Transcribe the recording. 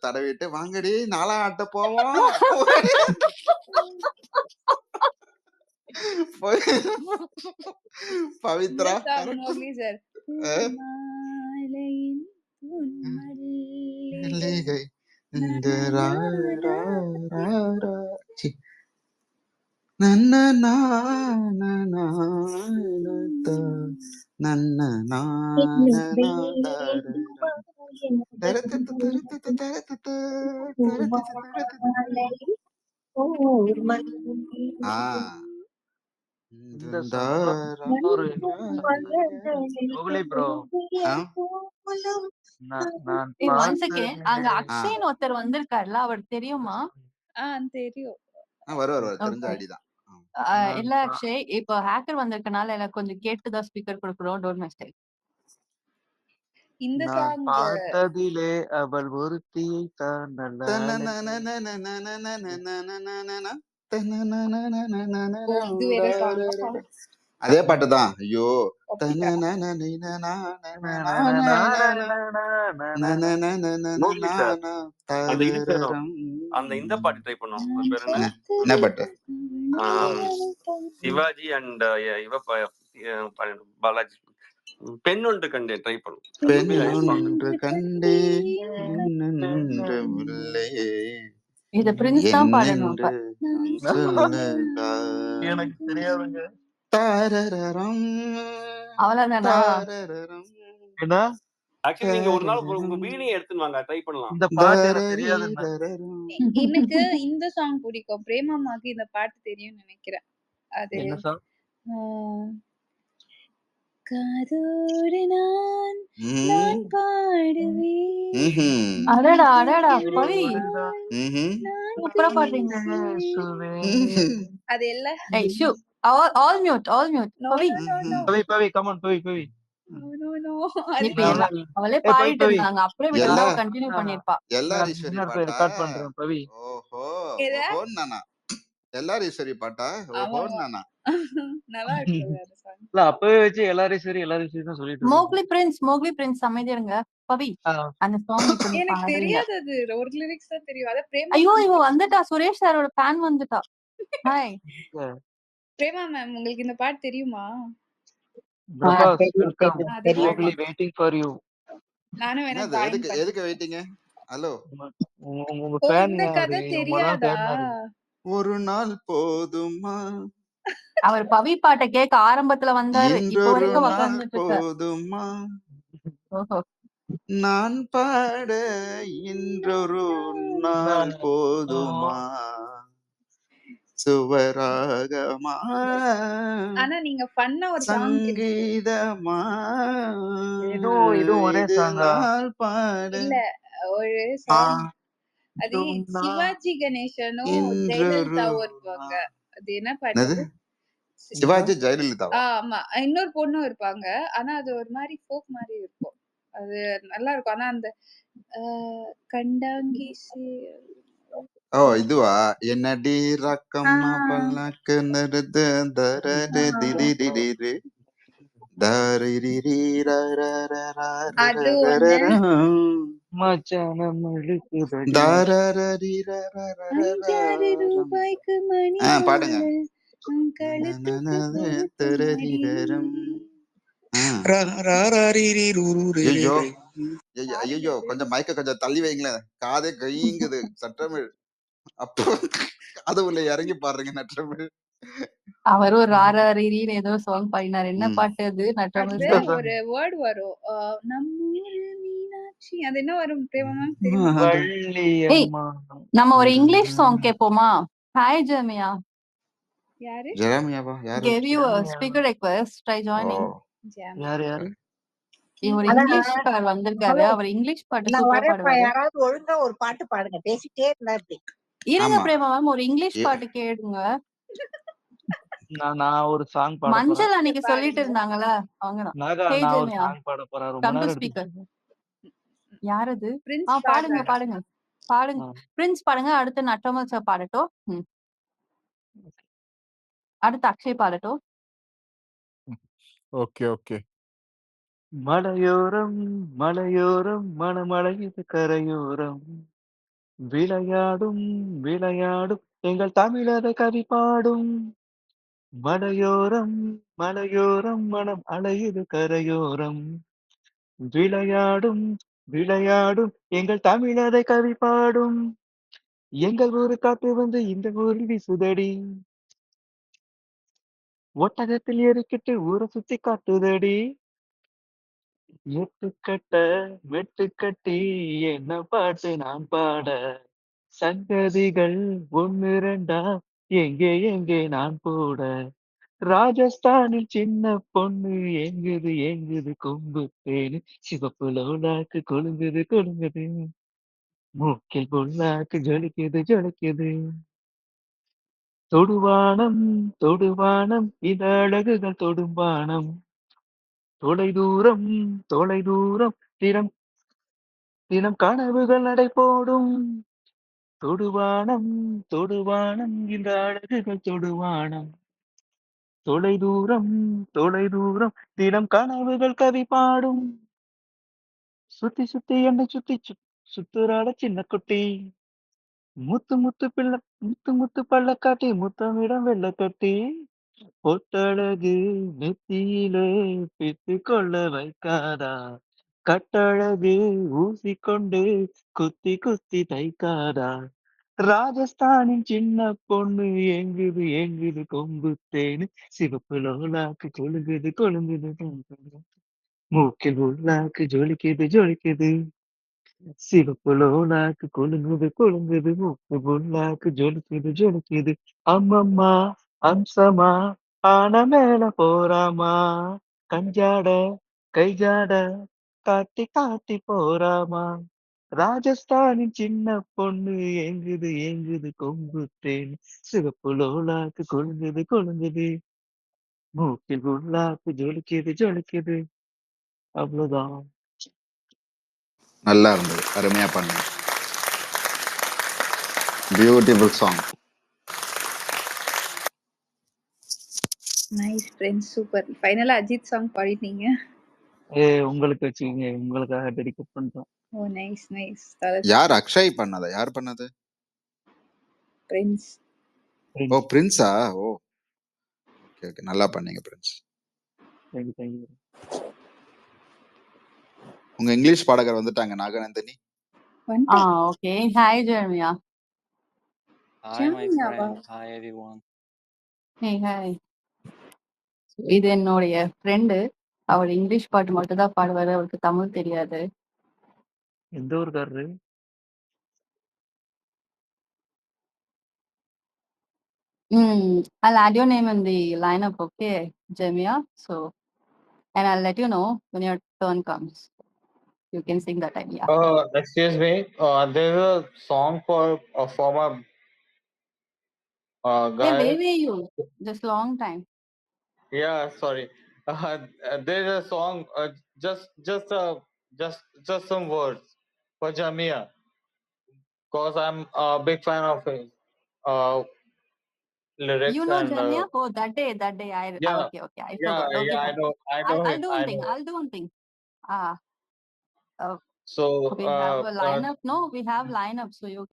தடவிட்டு வாங்கடி நாளா ஆட்ட போவோம். பவித்ரா நன்ன அங்க அக்ஷயன் ஒருத்தர் வந்திருக்காருல அவர் தெரியுமா? தெரியும். இல்ல அக்ஷய் இப்போ ஹேக்கர் வந்திருக்கனால எனக்கு கொஞ்சம் கேட்டு தான் ஸ்பீக்கர் கொடுக்குறோம் டோன்ட் மிஸ்டேக் இந்த சாங் பார்த்ததிலே அவள் ஒருத்தியை தான் அதே பாட்டு தான் ஐயோ அந்த இந்த பாட்டு ட்ரை பண்ணோம் என்ன பாட்டு சிவாஜி அண்ட் இவ பாலாஜி பெண் ஒன்று கண்டே ட்ரை பண்ணும் கண்டே இத பிரின்ஸ் தான் பாடணும் எனக்கு தெரியாதுங்க. தாரரரம் அவ்வளவுதானா? என்ன? ஒரு நாள் உங்க வீணையை எடுத்துன்னு வாங்க ட்ரை பண்ணலாம். எனக்கு இந்த சாங் பிடிக்கும். பிரேமாமாக்கு இந்த பாட்டு தெரியும் நினைக்கிறேன். அது காதோடு நான் நான் பாடுவேன். அடடா அடடா பவி. அப்புறம் பாடுறீங்க அது எல்லாம் ஏய் shoe. All all mute all mute. Pavi. Pavi Pavi come on Pavi Pavi. அவளே பாடிட்டு இருந்தாங்க. அப்படியே கண்டினியூ பண்ணிருப்பா. எல்லாரும் ரெக்கார்ட் பண்றேன் பவி. ஓஹோ. எல்லாரையும் சரி பாட்டா? நல்லா இருக்கு வச்சு எல்லாரையும் சரி எல்லாரையும் சரி தான் Mowgli prince Mowgli prince Pavi அந்த தெரியாது அது. ஒரு லிரிக்ஸ் தான் தெரியும். அத பிரேமா ஐயோ இவ வந்துட்டா. சுரேஷ் சாரோட ஃபேன் வந்துட்டா. ஹாய் பிரேமா மேம் உங்களுக்கு இந்த பாட்டு தெரியுமா? நானும் வேணா எதுக்கு எதுக்கு வெயிட்டிங்க ஹலோ உங்க தெரியாதா? ஒரு நாள் போதுமா? அவர் பவி பாட்டை கேட்க ஆரம்பத்துல வந்தாரு. போதுமா? நான் பாட இன்றொரு நாள் போதுமா? சுவராகமா? ஆனா நீங்க பண்ண ஒரு சங்கீதமா? ஏதோ இது ஒரே சாங் இல்ல ஒரு சாங் அது శివాజీ గణేశను அது என்ன பாட்டு? சிவாஜி ஆமா. இன்னொரு பொண்ணும் இருப்பாங்க. ஆனா அது ஒரு மாதிரி போக் மாதிரி இருக்கும். அது நல்லா இருக்கும். ஆனா அந்த கண்டாங்கி ஓ இதுவா? என்னடி ரக்கம் பல்லாக்கு நருது தரரு திடி அது ஒண்ணு. மச்சானம் அழுகுதடி அஞ்சாறு ரூபாய்க்கு மணி ஆ, பாடுங்க. உன் ஐயோ கொஞ்சம் மயக்க கொஞ்சம் தள்ளி வைங்களேன் காதே கைங்குது சட்டமிழ் அப்போ காது உள்ள இறங்கி பாருங்க நட்டமிழ் அவர் ஒரு ராராரிரின்னு ஏதோ சாங் பாடினார். என்ன. பாட்டு அது? சாங். ஒரு வேர்ட் வரும் நம்மூரு மீனாட்சி அது என்ன வரும் பிரேமா நம்ம ஒரு இங்கிலீஷ் சாங் கேட்போமா? Hi Jemiya. யாரு ஜெரமியாவா யாரு Gave you a Jeremiah. speaker request. Try oh joining. Jamie யாரு யாரு ஒரு இங்கிலீஷ் கார் வந்திருக்காரு. அவர் இங்கிலீஷ் பாட்டு நான் சூப்பரா வரேன்ப்பா பாடுவாரு. யாராவது ஒழுங்கா ஒரு பாட்டு பாடுங்க பேசிட்டே இருந்தா இப்படி இருங்க ஆமா பிரேமா மேம் ஒரு இங்கிலீஷ் பாட்டு கேளுங்க. நான் நான் ஒரு சாங் பாட மஞ்சள் அன்னைக்கு சொல்லிட்டு பாடுங்க இருந்தாங்கல்ல அவங்க. நாகா நான் ஒரு. சாங் பாட போறேன் ரொம்ப நேரம் ஸ்பீக்கர். யார் அது? ஆ பாடுங்க பாடுங்க. பாடுங்க. பிரின்ஸ் பாடுங்க. அடுத்து நட்டமல் சார் பாடட்டும். அடுத்து அக்ஷய் பாடட்டும். ஓகே ஓகே மலையோரம் மலையோரம் மணமழையுது கரையோரம் விளையாடும் விளையாடும் எங்கள் தமிழத கவி பாடும் மலையோரம் மலையோரம் மனம் அலையுது கரையோரம். விளையாடும் விளையாடும் எங்கள் தமிழதை கவி பாடும். எங்கள் ஊரு காத்து வந்து இந்த ஊரில் வீசுதடி. ஒட்டகத்தில் ஏறிக்கிட்டு ஊரை சுத்தி காட்டுதடி. எட்டுக்கட்ட வெட்டு கட்டி என்ன பாட்டு நான் பாட. சங்கதிகள் ஒன்னு ரெண்டா எங்கே எங்கே நான் போட ராஜஸ்தானில் சின்ன பொண்ணு எங்குது எங்குது கொம்பு தேனு சிவப்பு லோலாக்கு கொழுங்குது கொழுங்குது. மூக்கில் பொல்லாக்கு ஜொலிக்குது ஜொலிக்குது. தொடுவானம் தொடுவானம் இந்த அழகுகள் தொடும்பானம் தொலை தூரம் தொலை தூரம் தினம் தினம் கனவுகள் நடை போடும். தொடுவானம் தொடுவானம் இந்த அழகுகள் தொடுவானம். தொலை தூரம் தொலை தூரம் தினம் கனவுகள் கவி பாடும். சுத்தி சுத்தி என்னை சுத்தி சுத்துறாட சின்ன குட்டி. முத்து முத்து பிள்ளை முத்து முத்து பள்ள காட்டி முத்தமிடம் வெள்ள கட்டி பொட்டழகு நெத்தியிலே பித்து கொள்ள வைக்காதா? கட்டழகு ஊசிக்கொண்டு குத்தி குத்தி தைக்காதா? ராஜஸ்தானின் சின்ன பொண்ணு எங்குது எங்குது கொம்பு தேனு. சிவப்பு லோலாக்கு கொழுங்குது கொழுங்குது கொழுங்குது. மூக்கில் உள்ளாக்கு ஜொலிக்குது ஜொலிக்குது. சிவப்பு லோலாக்கு கொழுங்குது கொழுங்குது. மூக்கு உள்ளாக்கு ஜொலிக்குது ஜொலிக்குது. அம்மம்மா அம்சமா ஆன மேல போறாமா கஞ்சாட கைஜாட காட்டி காட்டி போறாமா? ராஜஸ்தானின் சின்ன பொண்ணு எங்குது எங்குது கொம்பு தேன் சிவப்பு லோலாக்கு கொழுங்குது கொழுங்குது மூக்கில் உள்ளாக்கு ஜொலிக்குது ஜொலிக்குது. அவ்வளவுதான். நல்லா இருந்தது. அருமையா பண்ணீங்க. Beautiful song nice friends super ஃபைனலா அஜித் சாங் பாடிட்டீங்க. ஏ உங்களுக்கு வச்சுக்கோங்க. உங்களுக்காக டெடிகேட் பண்றோம். ஓ நைஸ் நைஸ் யார் அக்ஷய் பண்ணதா? யார் பண்ணது? பிரின்ஸ் ஓ பிரின்ஸா ஓ. ஓகே ஓகே நல்லா பண்ணீங்க prince thank you thank you உங்க இங்கிலீஷ் பாடகர் வந்துட்டாங்க நாகநந்தினி. ஆ வந்துட்டேன் okay hi Jeremiah Hi, my ஜாமியாவா friend. Hi, everyone. Hey hi இது என்னுடைய ஃப்ரெண்டு அவர் இங்கிலீஷ் பாட்டு மட்டும் தான் பாடுவாரு அவருக்கு தமிழ் தெரியாது எந்த ஊருக்காரரு Mm, I'll add your name in the lineup, okay, Jamia? So, and I'll let you know when your turn comes. You can sing that time, yeah. Uh, excuse me. Uh, there's a song for a former uh, Hey, guy. where were you? Just long time. Yeah, sorry. Uh, there's a song. Uh, just, just, uh, just, just some words for Jamia. Cause I'm a big fan of his uh, lyrics You know and Jamia? uh, Oh, that day, that day. I Yeah, okay, okay. I yeah, forgot. Okay, yeah. I know, I know I'll, I'll do one I thing. know. I'll do one thing. Ah, uh, So we have uh, a uh, lineup. No, we have lineup. So you